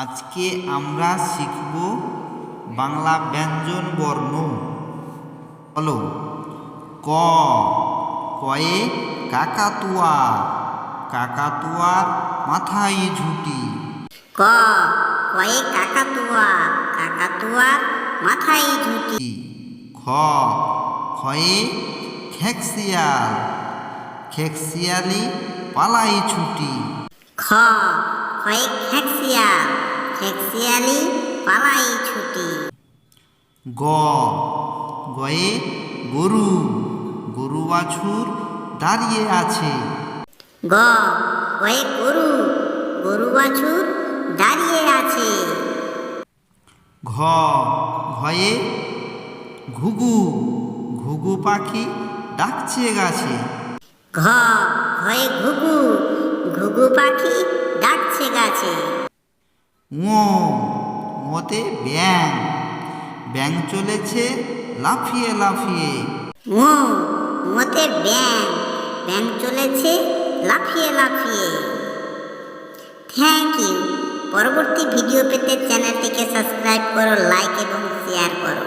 আজকে আমরা শিখব বাংলা ব্যঞ্জন বর্ণ। হলো ক কয়ে কাকাতুয়া কাকাতুয়ার মাথায় ঝুঁটি। ক কয়ে কাকাতুয়া কাকাতুয়ার মাথায় ঝুঁটি। খ খয়ে খেকশিয়াল খেকশিয়ালি পালাই ছুটি। খ কয়ে খেকশিয়াল খেকশিয়ালি পালাই ছুটি। গ গয়ে গরু গরু বাছুর দাঁড়িয়ে আছে। গ কয়ে গরু গরু বাছুর দাঁড়িয়ে আছে। ঘ ঘয়ে ঘুঘু ঘুঘু পাখি ডাকছে গাছে। ঘ ঘয়ে ঘুঘু ঘুঘু পাখি ডাকছে গাছে। ও মতে ব্যাং ব্যাং চলেছে লাফিয়ে লাফিয়ে। ও মতে ব্যাং ব্যাং চলেছে লাফিয়ে লাফিয়ে। থ্যাংক ইউ পরবর্তী ভিডিও পেতে চ্যানেলটিকে সাবস্ক্রাইব করো লাইক এবং শেয়ার করো।